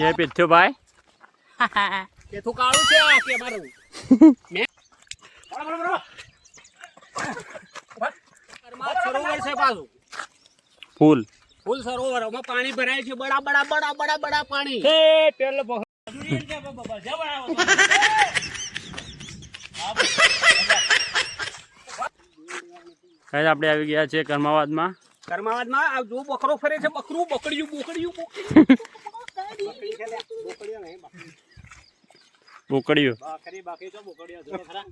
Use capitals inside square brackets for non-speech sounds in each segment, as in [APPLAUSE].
એ પીઠ્યો ભાઈ કે તું કાળું છે આ કે મારું મેં બરો, બરો, બરો. ઘરમાં સરોવર છે પાછું ફૂલ ફૂલ સરોવર એમાં પાણી ભરાય છે બડા બડા બડા બડા બડા પાણી કઈ આપણે આવી ગયા છે કર્માવાદમાં કર્માવાદમાં આ જો બકરો ફરે છે બકરું બકડ્યું બોકડ્યું બોકડ્યું બોકડ્યું બકરી બાકી તો બોકડ્યો જો ખરા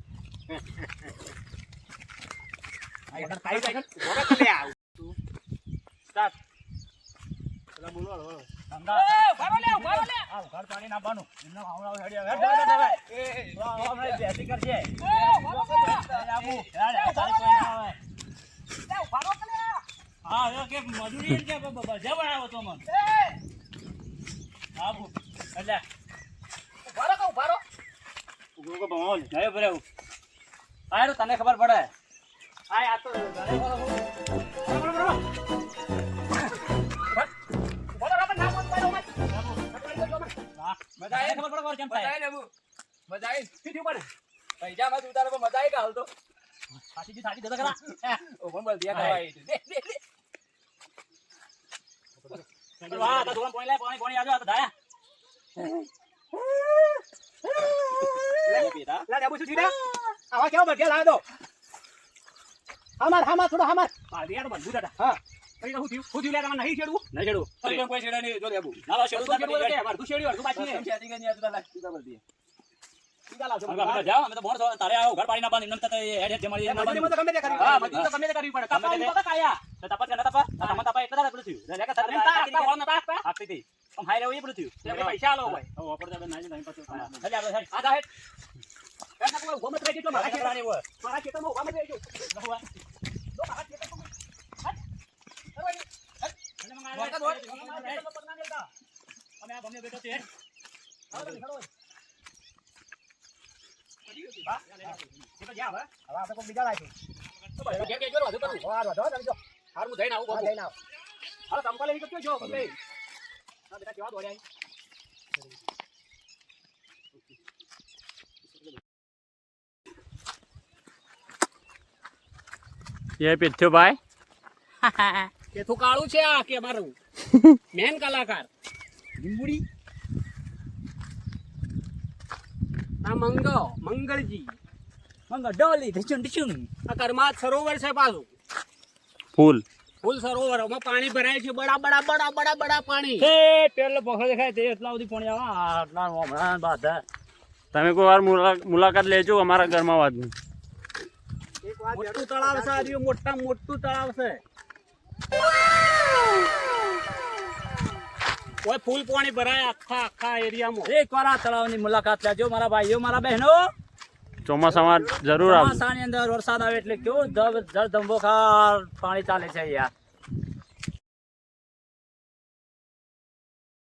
આ યાર કાઈ કાઈ બોરા કલે આવ સ્ટાર્ટ પેલા બોલો બોલો બારો લે બારો લે બારો કહું બારો તને ખબર પડે? આ આ તો ઘરે બોલો બોલો બોલો બોલો બોલો રાપન ના બોલ બારો મત મજા આવે ખબર પડે કોણ કેમ થાય. મજા આવે સીધી ઉપર પૈસા માં ઉતારો પણ મજા આવે કે હાલ તો? સાચી જી સાચી દેતો કરા ઓ પણ બોલ દિયા કરાય દે દે દે વાહ તા ધોરણ પાણી લે પાણી પાણી આજો આ ધાયા લા ડબુ શું થયું આવા કેવો બગે લાવ દો હમાર હમાર થોડો હમાર દિયા તો બંધુ દાદા હા પછી હું થયું હું. થયું લે તમને નહીં છેડવું નહીં છેડવું કોઈ કોઈ છેડા નહીં જો લેબુ ના લા તારે ઘર પાડી ના બાંધી નમતા હેડ હેડ જમાડી પડે દાડા પેલું થયું લે કે તારે તા વળના તા તા આપતી હતી આમ હાઈ રહ્યો એ પેલું થયું એટલે પૈસા આલો ભાઈ હવે ઓપર જાવે નાઈ નહીં પછી હેડ આપણે હેડ આ હેડ એના કોઈ ગોમત રહી ગયો મારા ખેતર રાણી મારા ખેતરમાં ગોમત રહી ગયો દો મારા ખેતરમાં હોય ખેતરમાં પગ ના મેલતા અમે આ ગમે બેઠો છે ખડો હા તો કોઈ બીજા લાવીશું તો હાર હું જઈને આવું જઈને આવ હાલો તમકો જો બેટા કેવા દોડ્યા ભાઈ. કે કાળું છે આ કે મારું? [LAUGHS] મેન કલાકાર. લીંબુડી. આ મંગો મંગળજી. મંગળ ડોલી ઢીચું ઢીચું આ કરમા સરોવર છે પાછું. ફૂલ. ફૂલ સરોવર એમાં પાણી ભરાય છે. બડા બડા બડા બડા બડા પાણી. એ પેલો બખરો દેખાય તે એટલા સુધી પાણી આવે. આટલા હમણાં બાધા. તમે કોઈ વાર મુલા- મુલાકાત લેજો અમારા કર્માવાદની મોટું તળાવ છે આજે મોટા મોટું તળાવ છે. ઓય ફૂલ પાણી ભરાય આખા આખા એરિયામાં. એક વાર આ તળાવની મુલાકાત લેજો મારા ભાઈઓ મારા બહેનો. ચોમાસામાં જરૂર આવે ચોમાસાની અંદર વરસાદ આવે એટલે કેવું ધબ જળ ધંબોખાર પાણી ચાલે છે યાર